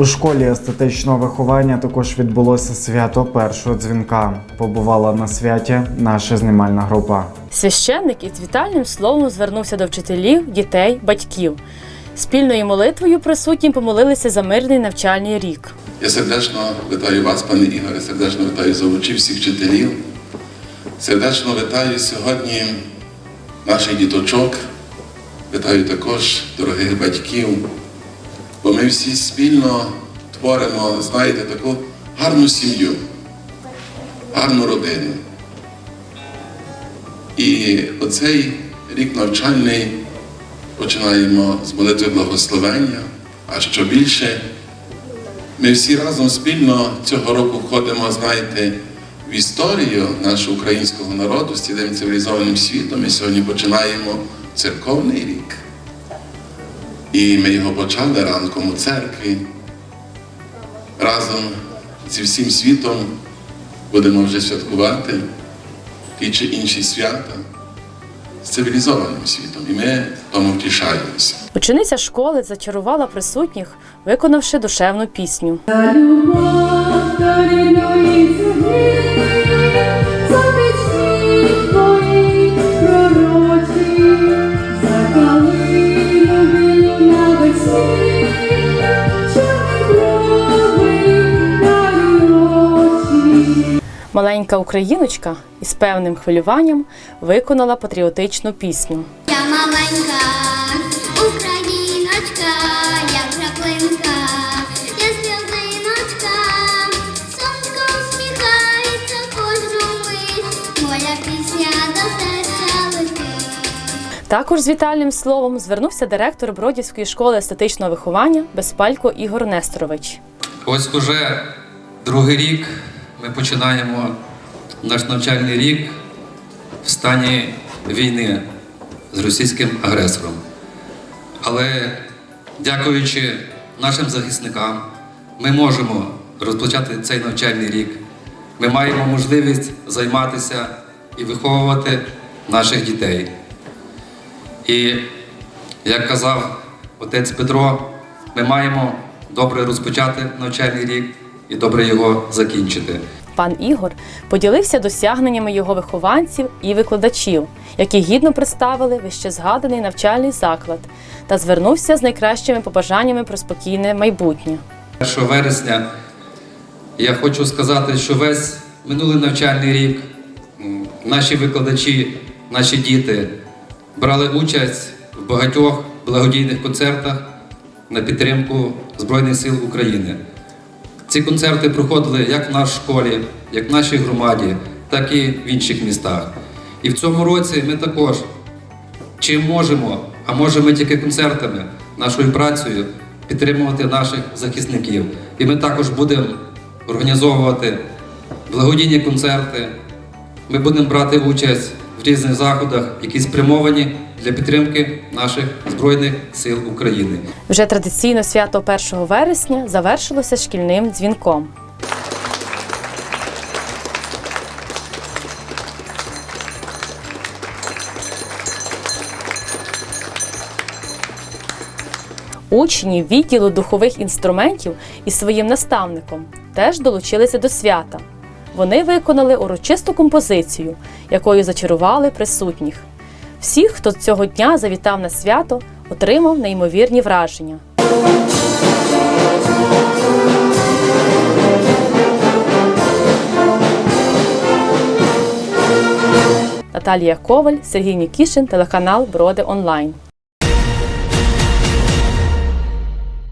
У школі естетичного виховання також відбулося свято першого дзвінка. Побувала на святі наша знімальна група. Священник із вітальним словом звернувся до вчителів, дітей, батьків. Спільною молитвою присутні помолилися за мирний навчальний рік. Я сердечно вітаю вас, пане Ігоре, сердечно вітаю завучів всіх вчителів. Сердечно вітаю сьогодні наших діточок. Вітаю також дорогих батьків. Ми всі спільно творимо, знаєте, таку гарну сім'ю, гарну родину. І оцей рік навчальний починаємо з молитви благословення, а що більше ми всі разом спільно цього року входимо, знаєте, в історію нашого українського народу з цілим цивілізованим світом. Ми сьогодні починаємо церковний рік. І ми його почали ранком у церкві. Разом зі всім світом будемо вже святкувати ті чи інші свята з цивілізованим світом. І ми тому втішаємося. Учениця школи зачарувала присутніх, виконавши душевну пісню. Маленька україночка із певним хвилюванням виконала патріотичну пісню. Я маленька україночка, я краплинка, я сльозиночка, сонечко усміхається кожну мить, моя пісня до серця летить. Також з вітальним словом звернувся директор Бродівської школи естетичного виховання Безпалько Ігор Несторович. Ось уже другий рік ми починаємо наш навчальний рік в стані війни з російським агресором. Але дякуючи нашим захисникам, ми можемо розпочати цей навчальний рік. Ми маємо можливість займатися і виховувати наших дітей. І як казав отець Петро, ми маємо добре розпочати навчальний рік і добре його закінчити. Пан Ігор поділився досягненнями його вихованців і викладачів, які гідно представили вище згаданий навчальний заклад та звернувся з найкращими побажаннями про спокійне майбутнє. 1 вересня я хочу сказати, що весь минулий навчальний рік наші викладачі, наші діти брали участь в багатьох благодійних концертах на підтримку Збройних сил України. Ці концерти проходили як в нашій школі, як в нашій громаді, так і в інших містах. І в цьому році ми також чим можемо, а можемо тільки концертами, нашою працею підтримувати наших захисників. І ми також будемо організовувати благодійні концерти. Ми будемо брати участь в різних заходах, які спрямовані для підтримки наших Збройних сил України. Вже традиційно свято 1 вересня завершилося шкільним дзвінком. Учні відділу духових інструментів із своїм наставником теж долучилися до свята. Вони виконали урочисту композицію, якою зачарували присутніх. Всіх, хто цього дня завітав на свято, отримав неймовірні враження. Наталія Коваль, Сергій Нікішин, телеканал Броди Онлайн.